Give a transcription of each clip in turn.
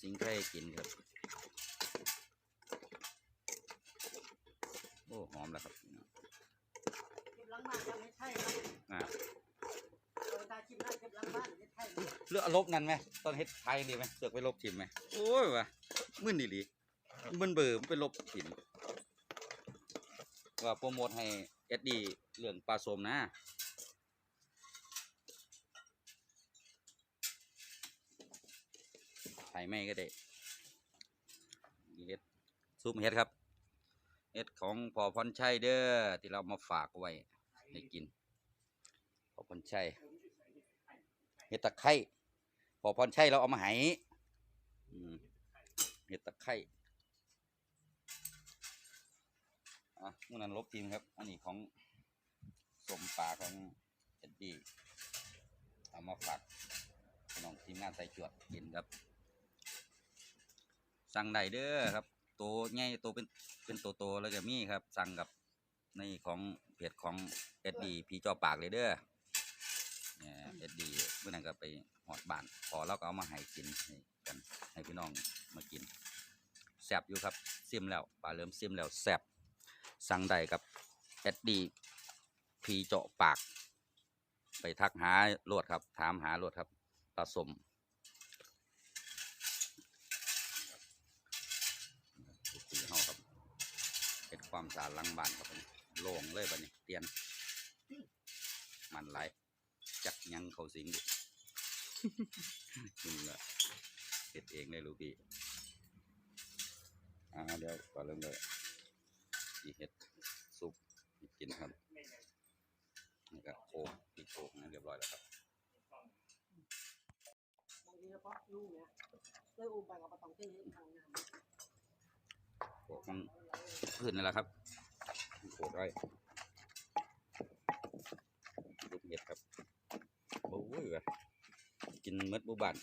สิงไข่กินครับ โอ้ หอมแล้วครับเก็บหลังบ้านยังไม่ใช่ครับอ่าโดยตาชิมได้เก็บหลังบ้านไม่ใช่เลือกลบนั่นไหมตอนเฮ็ดไทยดีไหมเลือกไปลบทิมไหมโอ้ยว่ะมึนดีหลีมันเบื่อมันไปลบทิมว่าโปรโมทให้เอสดีเรื่องปลาสมนะ ไทยไม่ก็ได้เฮ็ดซุปเฮ็ดครับเฮ็ดของพอพรชัยเด้อที่เรามาฝากไว้ให้กินพอพรชัยเห็ดตะไคร้พอพรชัยเราเอามาให้อืมเห็ดตะไคร้อะมื่อนั้นลบทีมครับ อันนี้ของสมปลาของเอ็ดดี้เอามาฝากน้องทีมงานใส่จวดกินครับ สั่งได้เด้อครับโตใหญ่ตัวเป็นเป็นโตโตแล้วก็มีครับ สั่งกับในของเพจของเอ็ดดี้พี่จอปากเลยเด้อเนี่ยเอ็ดดีเมื่อนั้นก็ไปหอดบ้านพอเราก็เอามาให้กินให้กันให้พี่น้องมากินแซ่บอยู่ครับซิมแล้วปลาเริ่มซิมแล้วแซ่บสั่งได้กับเอ็ดดีพีเจาะปาก ไปทักหาโลดครับ ถามหาโลดครับปลาสมทุกปีเฮาครับเป็น ความสะอาดลังบ้านครับผมโล่งเลยบัดนี้เตียน มันไหลจักยังเขาสิงดินี่แหละเฮ็ดเองเลยลูกพี่อ่าเดี๋ยวก่อนเริ่มเลยอีเฮ็ดซุปกินครับนี่ก็โคกพริกโคกนะเรียบร้อยแล้วครับบางทีก็เพาะลูกเนี่ยเลยอุ้มไปกับปะตองที่ทางน้ โคกมันพืชนนั่นแหละครับโขดไว้ลูกเห็ดครับโอ้ยกินมดบุบัน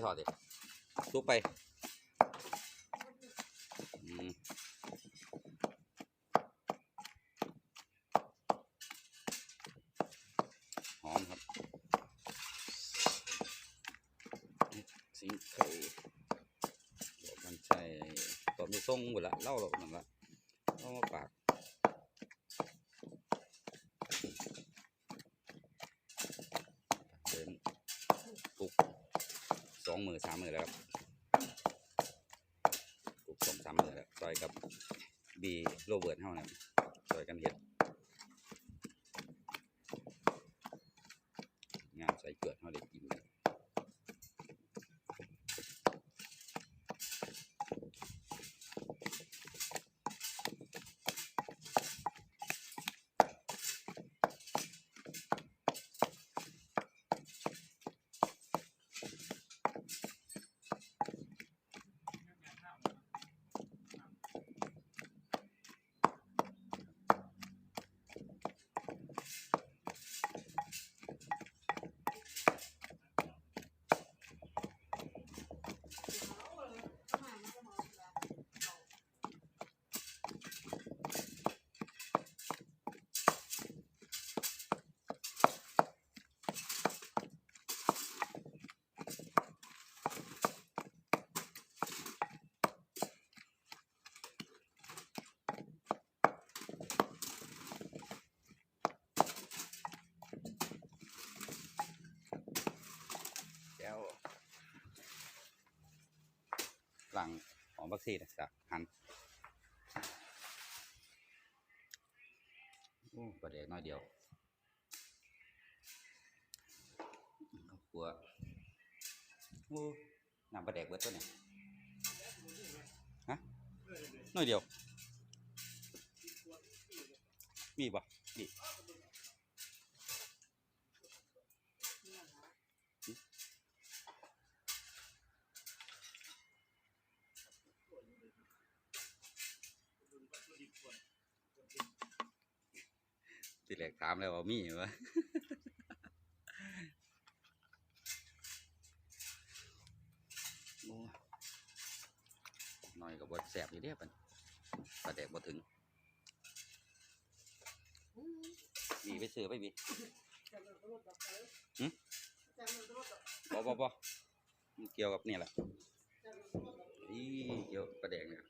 ไม่ไปถอดดิซุกไปอืมหอมครับสิงไข่บอกมันใช่ตอนมีส่งหมดละเล่าหรอกนั่นละเอามาฝาก เดินปลุกสองมือสามมือแล้วครับปลุกสองสามมือแล้วซอยกับบี โรเบิร์ตเฮาเนี่ยซอยกันเห็ดงานใส่เกลือเฮาได้กินกันแล้ว หลังหอมบักซีนะครับหั่นโอ้ประเดี๋ยวน้อยเดียวข้าวคั่วโอ้น้ำปลาแดกเบิดตัวเนี่ยฮะน้อยเดียว มีป่ะ แรกถามแล้วว่ามีวะโอ้น่อยกับบดแสบอยู่เด้ปันปลาแดกบ่ถึงมีไปซื้อไปบีบออหึแซมบบบ่บ่บ่มันเกี่ยวกับนี่แหละนก็รสแบบอีเกี่ยวปลาแดกเนี่ย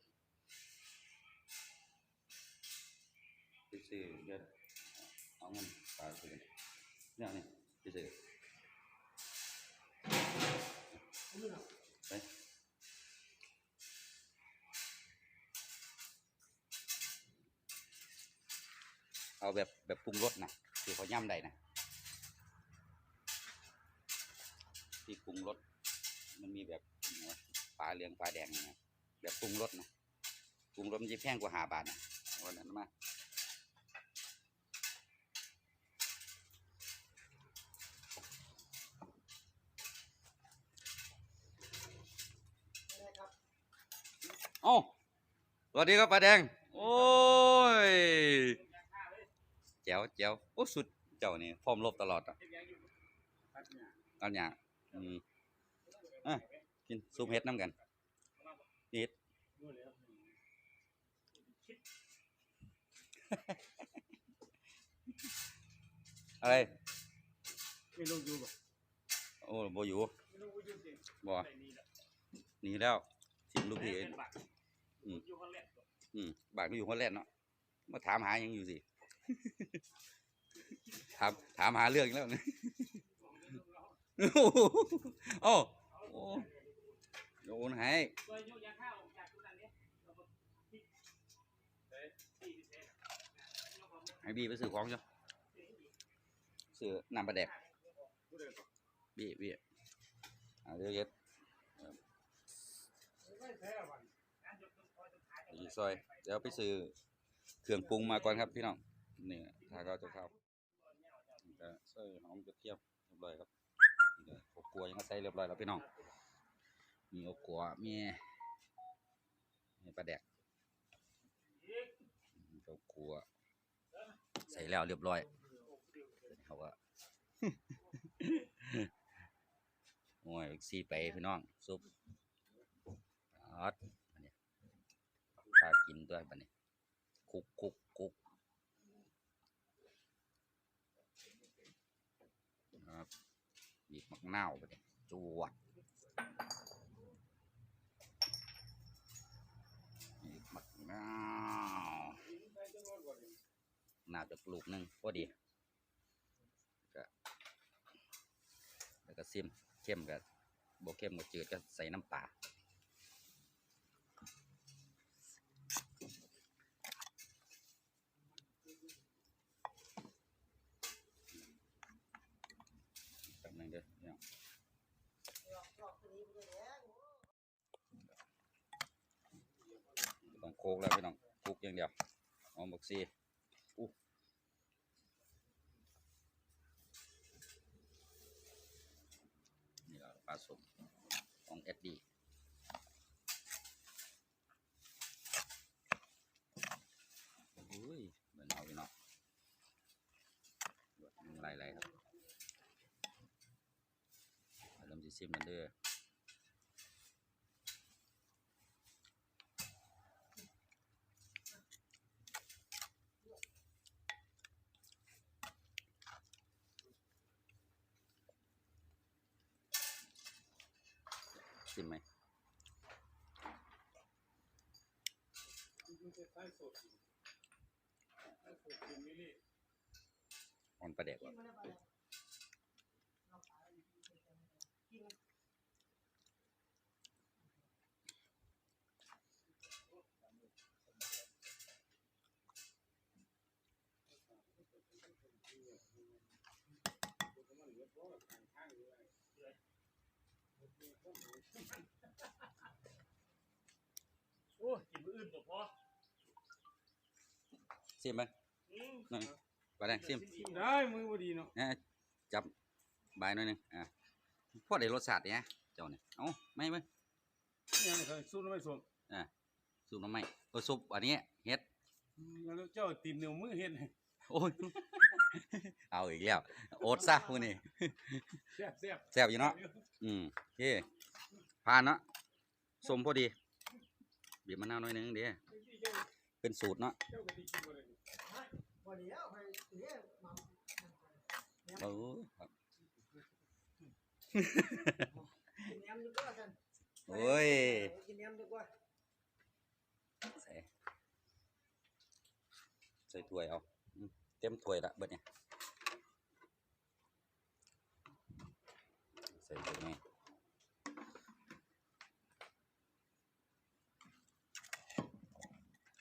ไปซื้อเดี๋ย เอาเงินปลาซื้อเนี่ยนี่ไปซื้อนี่เหรอไปเอาแบบแบบปรุงรสนะที่เขาย่ำได้นะที่ปรุงรสมันมีแบบปลาเหลืองปลาแดงนะแบบปรุงรสนะปรุงรสมันจะแพงกว่าหาบาทนะวันนั้นมา ไม่ได้ครับ เอ้าสวัสดีครับปลาแดง โอ้ยแจ๋วแจ๋วโอ้สุดเจ้านี่พร้อมรบตลอดอะอันเนี้ยอืมอะกินซุปเห็ดน้ำกันเห็ดอะไรไม่รู้อยู่บ่โอ้บ่อยู่บ่หนีแล้วสิมลูกพี่เอง อืม อยู่คนแรกบ่อืมบากไม่อยู่คนแรกเนาะมาถามหายังอยู่สิ ถามถามหาเรื่องอีกแล้วนะโอ้โอ้โดนให้ตัวโยกยาข้าวออกจากตรงนั้นเนี่ยเราก็พลิกเอ้ยสี่สิบเอ็ดอะยกเอาให้บีไปซื้อของจ้ะซื้อน้ำปลาแดกผู้เดินก่อนบีบีเอาเดี๋ยวเย็ดไม่แพ้วันการยกต้นค อีกซอย เดี๋ยวไปซื้อเครื่องปรุงมาก่อนครับพี่น้องนี่ถ้าเราจะเข้าจะใส่หอมกระเทียมเรียบร้อยครับนี่ก็อบกลัวยังใส่เรียบร้อยแล้วพี่น้องมีอบกลัวมีมีปลาแดกอบกลัวใส่แล้วเรียบร้อยเขาว่าโอ้ยซีไปพี่น้องซุปออด กินด้วยบัดนี้คุกคุกคุกครับบีบมักนาวไปเลยจวดบีบมักนาวนาจะปลูกหนึ่งพอดีก็แล้วก็ซิมเข้มกับโบเข้มกับจืดก็ใส่น้ำปลา แป๊บนึงเด้อเนี่ย หลอกหลอกตัวนี้ไปเลยแล้ว ต้อง โคกแล้วพี่น้องคุกอย่างเดียวหอมบักซีอู้นี่เราปลาสมของเอ็ดดีอุ้ยเหมือนเอาพี่น้องไหลไหลๆครับเริ่มสิซิมมันเด้อ มันจะใต้สดอยู่ใต้สดอยู่มิลลิออนประเด็กว่ะนมันได้ปะเนี่ยเราขายอยู่ที่เชียงใหม่กินมัน โอ้ยกินมื้ออื่นบ่พอ ชิมไหมอืมนั่นปลาแดกชิมได้มือบ่ดีเนาะนะจับใบหน่อยหนึงอะพอได้รสชาติเนี่ยเจ้าเนี่ยเอ้าไม่ไหมยังเคยสู้ไม่สมซุปน้ำไม่เออซุปอันนี้เฮ็ดแล้วเจ้าตีนเหนียวมือเฮ็ดให้โอ้ยเอาอีกแล้วโอ๊ตซะพวกนี้แซ่บแซ่บแซ่บอยู่เนาะอืมโอเคผ่านเนาะสมพอดีบีบมะนาวหน่อยหนึงเดี๋ยว เป็นสูตรเนาะโอ้ครับกินแหนมดีกว่าท่านโอ้ยกินแหนมดีกว่าใส่ใส่ถ้วยเอาอืมเต็มถ้วยละเบิดเนี่ยใส่ถ้วยนี่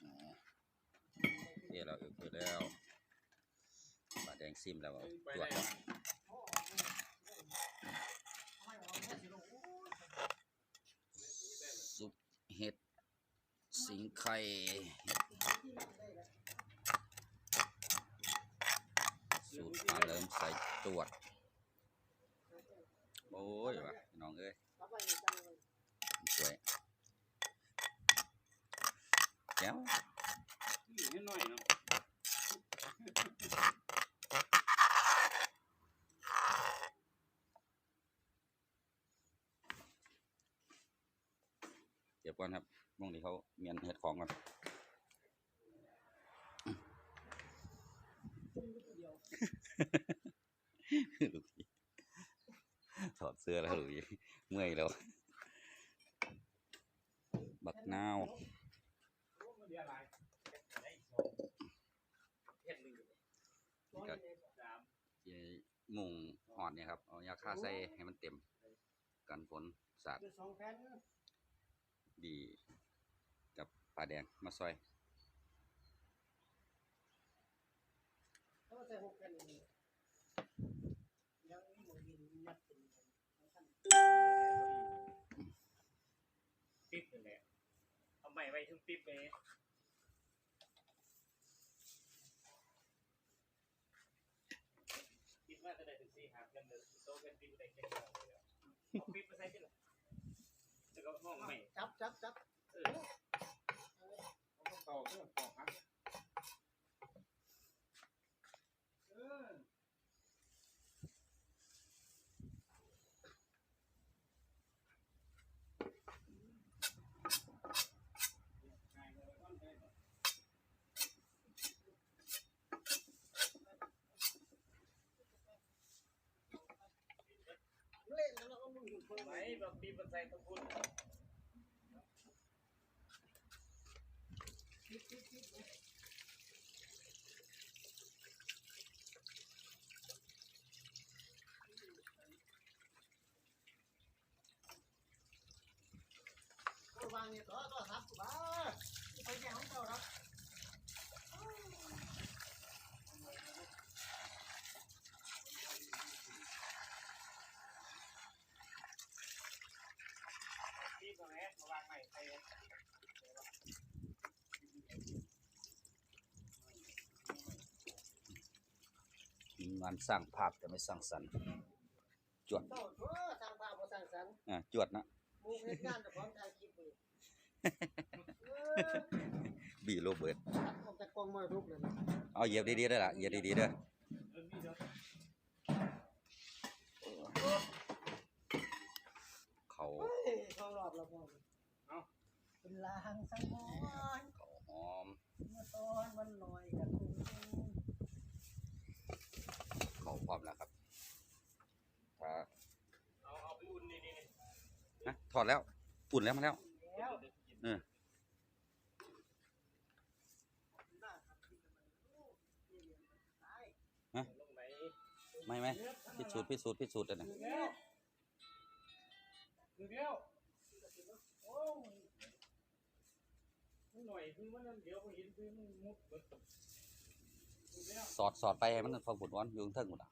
อ่าเดี๋ยวเราเอือก แล้วปลาแดงซิมแล้วเอาไปจวได้ดไม่เอาแม่สิลูกโอ้ยซุปเห็ดสิงไข่ที่นั่นได้แล้วสูตรมาเริ่มใส่จวด โอ้ยว่ะพี่น้องเอ้ย รับไปจังเลย สวยแก้ว นิดหน่อยเนาะ เดี๋ยวก่อนครับมองนี้เขาเมียนเห็ดของก่อน ลูกพี่ถอดเสื้อแล้วลูกพี่เมื่อยแล้ว บักนาว โอ้มันเดียวหลายได้สองเฮ็ดหนึ่ง ร้อนเลยสามยายมุงหอดเนี่ยครับเอายาฆ่าใส่ให้มันเต็ม กันฝนสาดเดือดสองแผ่นดีกับปลาแดงมาซอยแล้วก็ ม่ไว้ถึงปิ๊บเลยคิดว่าจะได้ถึงสี่หากันเลยโตเป็นปิ๊บได้แค่เดียวเลยอะเอาปิ๊บมาใส่ที่หลังแล้วก็ห้องใหม่จับจับจับ เออเอาต่อเพื่อต่อครับเออ เล่นแล้ว ก็มึงอยู่เพิ่มไหนแบบปีบันไดตะพุนก็วางเนี่ยต่อต่อครับบ้าไปแย่ของเจ้าครับ ปีตรงนี้มาวางใหม่ไป ทีม งานสร้างภาพแต่ไม่สร้างสรรค์จวดเจ้าเออสร้างภาพบ่สร้างสรรค์อ่าจวดนะหมูเฮ็ดงานแต่พร้อมถ่ายคลิปเลยเออบีโรเบิร์ตออกจากกองมาทุกเลยนะเอาเหยียบดีๆได้อละเหยียบดีๆเด้อเออนี่เดี๋ยว เขา เฮ้ยเข้ารอบแล้วบ่เป็นลางสังหรณ์ เขาหอม เมื่อตอนวันลอยกระทง เขา พร้อมแล้วครับถ้าเอาเอาไปอุ่นนี่นี่นะถอดแล้วอุ่นแล้วมาแล้วแล้วเออน่าทำที่มันโอ้ยเรียนมันตายลงไหนไม่ไหมพิสูจน์พิสูจน์พิสูจน์อันนะถึงแล้วคือเดียวโอ้มันหน่อยคือมันเดี๋ยวผมเห็นคือมันมุดเบิดคือเดียวสอดสอดไปให้มันฟังผลร้อนอยู่ข้างเทิงหมดอะ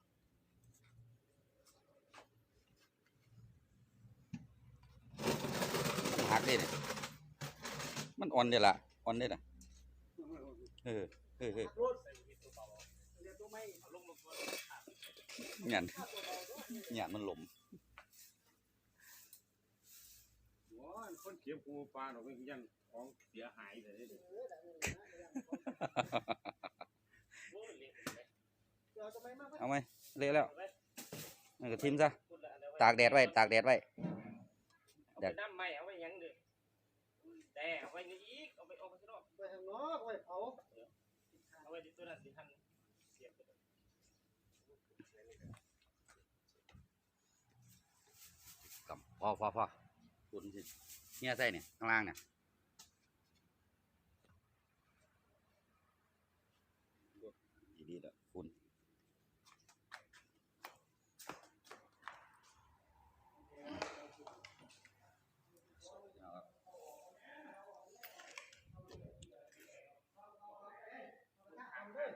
มัน หักได้เนี่ยมันอ่อนเด้อละอ่อนได้อน่ะเออเออเออเบาเดี๋ยเอาลงมาก่อนหยันฆ่าตัวเราด้วยหยันมันหลมโอ้ยคนเก็บปูปลาดอกเป็นยังของเสียหายเลยเออแต่เออนะเดี๋ยวโอ้ยเล็กเลยเดี๋ยวตเละแล้วเอาไว้นั่นก็ทิมซะตากแดดไว้ ตากแดดไว้ เอาไปน้ำใหม่เอาไว้หยังเด้อแต่เอาไว้นี่อีกเอาไปเอาไปข้างนอกไปข้างนอกไปเผาเอาไว้ที่ตัวนั้นที่ท่านเสียบไปเลยกับพอพอพอคุณสิเนี่ยใส่เนี่ยข้างล่างเนี่ยดีดีแล้วคุณ ถ้าทำเลย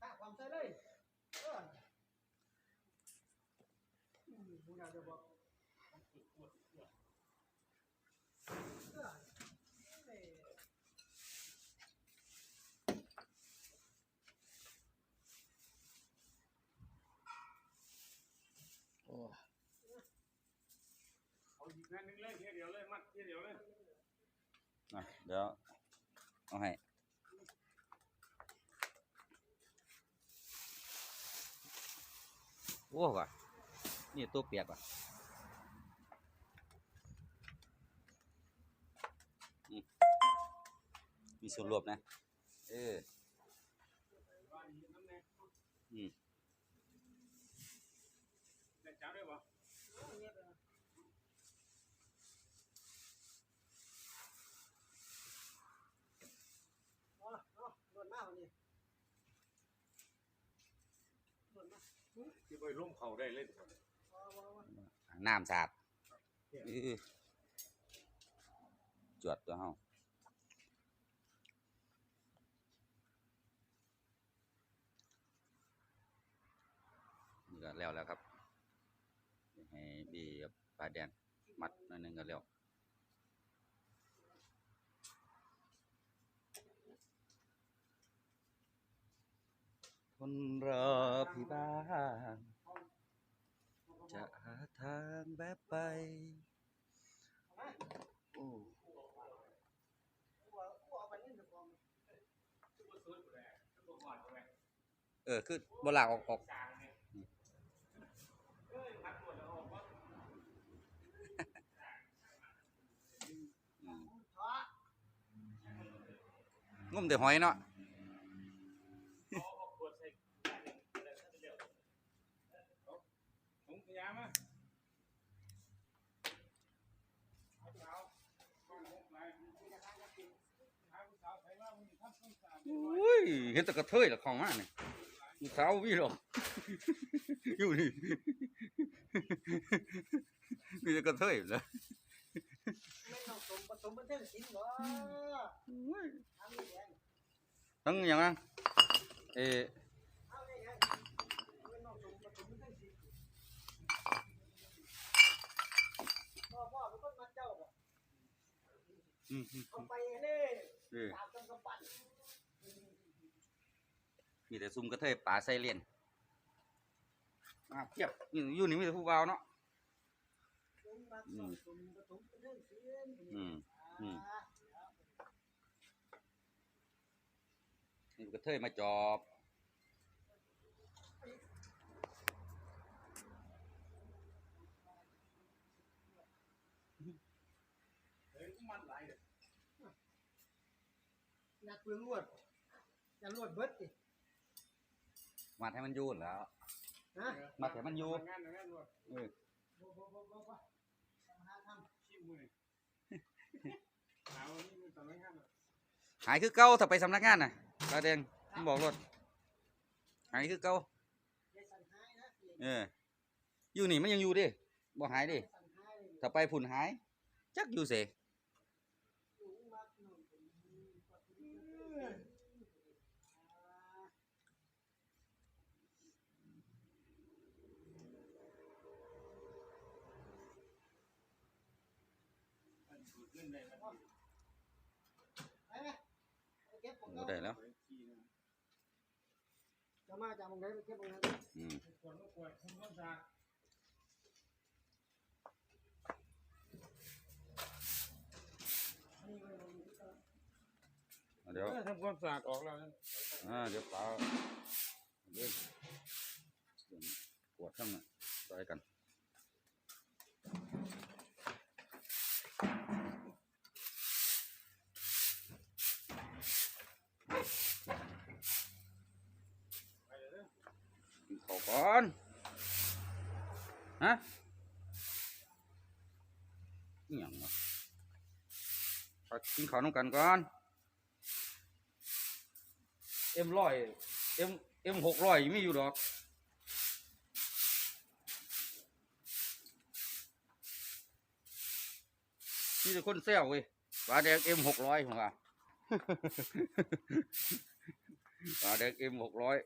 ถ้าความใส่เลยเออ อืมมึงอยากจะบอกเออเอ้ยเอาอีกนั่นนึงเลยเทียเดียวเลยมัดเทียเดียวเลยอะเดี๋ยวเอาให้โอ้ว่ะ นี่ตัวเปียกว่ะอืมมีส่วนรวมนะ เออว่าอีกน้ำแน่อืมแต่จับได้บ่เอาเอาโดนมากวันนี้โดนมากที่ไปร่มเขาได้เลย ว้าวว้าวว้าว น้ำสาดอื้อจวดตัวเฮานี่ก็แล้วแล้วครับ ให้บีกับปลาแดงมัดนั่นนึงก็แล้วคนรอพี่บ้าง ทางแบบไป โอ้เออาไปเล่นกับความทุกคนสวยหมดเลยทุกคนหวานหมดเลยเออ คือบลากออกออกจางเนี่ยเดืองุ่มแต่หอยเนาะ เอาออกขวดใส่จานหนึ่งแล้วก็เดี๋ยวเอาถุงขยะมาเอาเท้าก้อนหกลายหาผู้สาวใส่มามึงทำความสะอาด อุ้ย เห็นแต่กระเทยละของมาเนี่ยสาววิหรอกอยู่นี่มีแต่กระเทยเหรอไม่ต้องสมผสมบันเทิงศิลป์หรอทั้งอย่างนั้นเออเอาเนี่ยไงไม่ต้องสมผสมบันเทิงศิลป์พ่อพ่อเป็นคนมัดเจ้าบ่อืมอืมเอาไปนี่เออตามต้นกระปั่น มีแต่ซุ่มกระเทยป่าไซเลียนมาเพียบอยู่อยู่นี่มีแต่ผู้เบาวเนาะสมบัติสมผสมบันเทิงศิลป์อืมอืมอ่านี่กระเทยมาจอบเฮ้ยมันหลายเลยอยากเปลืองลวดอยากลวดเบิดดิ มัดให้มันอยูนแหล้ว ฮะมาแต่มันอยู่ งานงานด้วยเออบ่บ่บ่บ่บ่ทำหาทำขี้มือหาวันนี้มันตอนนั้นงานเลยหายคือเก่าถ้าไปสำนักงานน่ะตาแดงผมบอกรถหายคือเก่าได้สั่นหายนะเออ อยู่นี่มันยังอยู่ดิบ่หายดิสั่นหายเลยถ้าไปผุ่นหาย จักอยู่เส อยู่มากหน่อยอ่า มันดูดเงินได้มัน ไปไหมไปเก็บของ โอ้ได้แล้วจะมาจากมึงได้ไปเก็บของเราอืมปวดก็ปวดคุณก็สาเดี๋ยวทำความสะอาดออกแล้วอ่าเดี๋ยวเปล่าเดี๋ยวปวดข้างน่ะซอยกัน ก่อนฮะอหย่างวะไปกินข้าวน้ำกันก่อนเอ็มร้อยเอ็มเอ็มหกร้อยไมีอยู่ดอกนี่จะคนเซลเว้ยปลาแดงเอ็มหกร้อยของอะปลาแดงเอ็มหกร้อย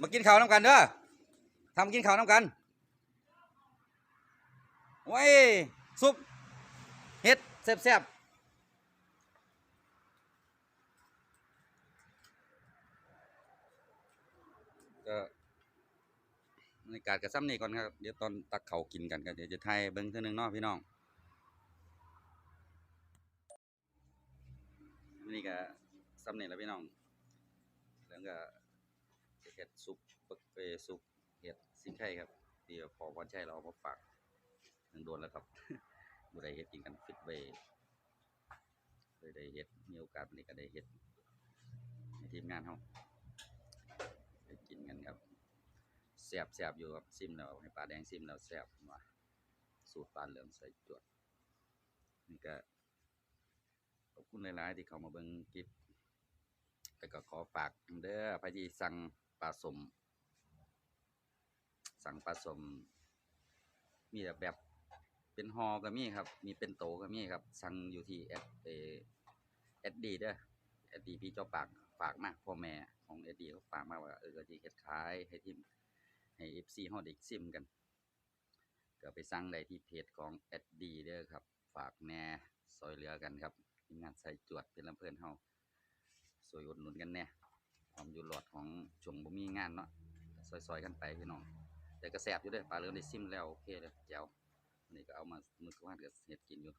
มากินข้าวน้ำกันเด้อทำกินข้าวน้ำกันไว้ยซุปเห็ดแซ่บๆก็บรรยากาศกับซ้ำนี่ก่อนครับ เดี๋ยวตอนตักเขากินกันก็เดี๋ยวจะไทยเบิ้งเท่านึงเนาะพี่น้องนี่ก็ซ้ำนี่แหล้วพี่น้องแล้วก็ ห็ดซุปปักเออซุปเห็ดสิงไข่ครับที่พอวันชัยเราเอามาฝากหนึ่งโดนแล้วครับบุได้เห็ดกินกันฟิตเวย์เลยได้เห็ดมีโอกาสวันนี้ก็ได้เห็ดในทีมงานเขาได้กินกันครับแซ่บแซ่บอยู่ครับซิมแล้วให้ปลาแดงซิมแล้วแซ่บว่าสูตรปลาเหลืองใส่จวดนี่ก็ขอบคุณหลาย ๆ ที่เขามาเบิ่งคลิปแล้วก็ขอฝากเด้อพระที่สั่ง ปลาสม สั่งปลาสม มีแบบแบบเป็นฮอก็มีครับ มีเป็นโตก็มีครับ สั่งอยู่ที่แอดเอแอดดีเด้อแอดดีพี่เจ้าปากฝากมากพ่อแม่ของแอดดีเขาฝากมากว่าเออก็ที่เฮ็ดขายให้ทีมให้เอฟซีฮอดอีกซิมกัน ก็ไปสั่งได้ที่เพจของแอดดีเด้อครับ ฝากแน่ซอยเหลือกันครับทีมงานใส่จวดเป็นลำเพิ่นเฮาสวยอุดหนุนกันแน่ ความอยู่หลอดของช่วงบ่มีงานเนาะซอยๆกันไปพี่น้องแต่ก็แซ่บอยู่ด้อปลาเริ่มได้ซิมแล้วโอเคเลยแจ๋วนี่ก็เอามามือก่อนก็เฮ็ดกินอยู่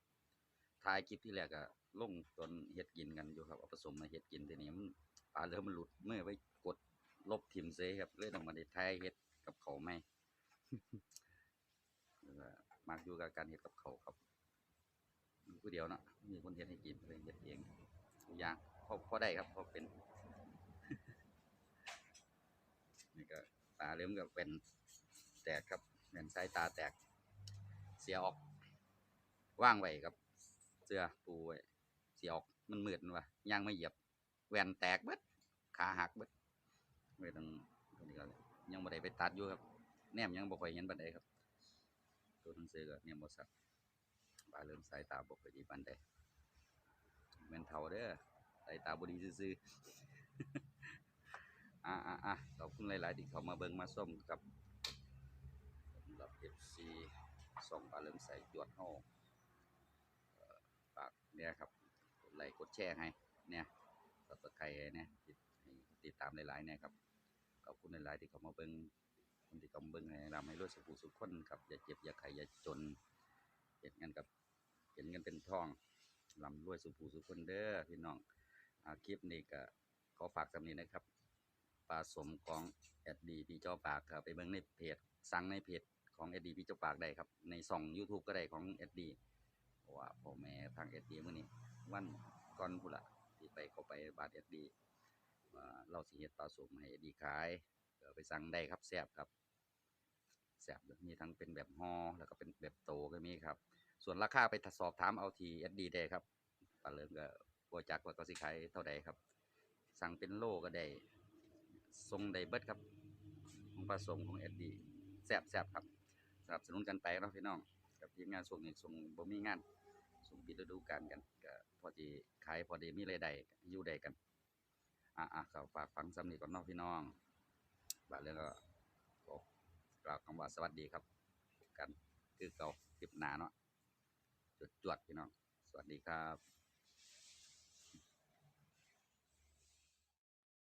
ถ่ายคลิปที่แรกก็ลงตอนเฮ็ดกินกันอยู่ครับเอาผสมมาเฮ็ดกินทีนี้มันปลาเริ่มมันหลุดเมื่อไว้กดลบทิมเซยครับเลยต้องมาได้ถ่ายเฮ็ดกับเขาวใหม่มักอยู่กับการเฮ็ดกับเขาครับผู้เดียวเนาะมีคนเฮ็ดให้กินเลยเฮ็ดเองทุกอย่างพอพอได้ครับพอเป็น นี่ก็ตาเริ่มกับเป็นแตกครับเป็นสายตาแตก เสียออกว่างไว้ครับ เสื้อปูไว้เสียออกมันมืดนวะย่างไม่เหยียบแหวนแตกเบิดขาหักเบิดไม่ต้องนี้ก็ยังบ่ได้ไปตัดอยู่ครับ แนมยังบ่ค่อยเห็นบันไดครับ ตัวหนังสือก็เนี่ยหมดสักบาเริ่มสายตาบ่ค่อยดีปานใดแม่นเท่าเด้อสายตาบดีซื่อๆ อะอะอะขอบคุณหลาย ๆ ที่เขามาเบิ่งมาส้มกับสำหรับ FC ส่องปลาเริ่มใส่จวดเฮอ่อฝากเนี่ยครับกดไลค์กดแชร์ให้เนี่ยสับสไครเนี่ยติดติดตามหลาย ๆ เนี่ยครับขอบคุณหลาย ๆ ที่เขามาเบิ่งคนที่เขาเบิ่งให้รำให้รวยสุขสุขคนครับอย่าเจ็บอย่าไข้อย่าจนเห็นกันกับเห็นกันเป็นทองลำรวยสุภูสุขคนเด้อพี่น้องอคลิปนี้ก็ขอฝากสำนีนะครับ ปลาสมของแอดดีพี่เจ้าปากครับไปเบิ่งในเพจสั่งในเพจของแอดดีพี่เจ้าปากได้ครับ ในส่อง YouTube ก็ได้ของแอดดีว่าพ่อแม่ทางแอดดีมื้อนี้วันก่อนพุ่ละที่ไปเข้าไปบาทแอดดีเราสิเฮ็ดปลาสมให้แอดดีขายไปสั่งได้ครับแซ่บครับแซ่บมีทั้งเป็นแบบห่อแล้วก็เป็นแบบโตก็มีครับ ส่วนราคาไปสอบถามเอาทีเอสดีได้ครับปลาเลิมก็บัวจักว่าก็สิขายเท่าใดครับ สั่งเป็นโลก็ได้ ทรงได้เบิดครับ ของผสมของเอสดีแซบแซบครับสนับสนุนกันไปเนาะพี่น้อง กับทีมงานส่งนี่ส่งบ่มีงานส่งปิดฤดูกาลกันก็พอดีขายพอดีมีรายได้อยู่ได้กันอะอะก็ฝากฟังซ้ำนี่ก่อนเนาะพี่น้องบาดเรื่องก็กล่าวคำว่าสวัสดีครับ กันคือเก่าคลิปหนาเนาะจวดๆพี่น้อง สวัสดีครับ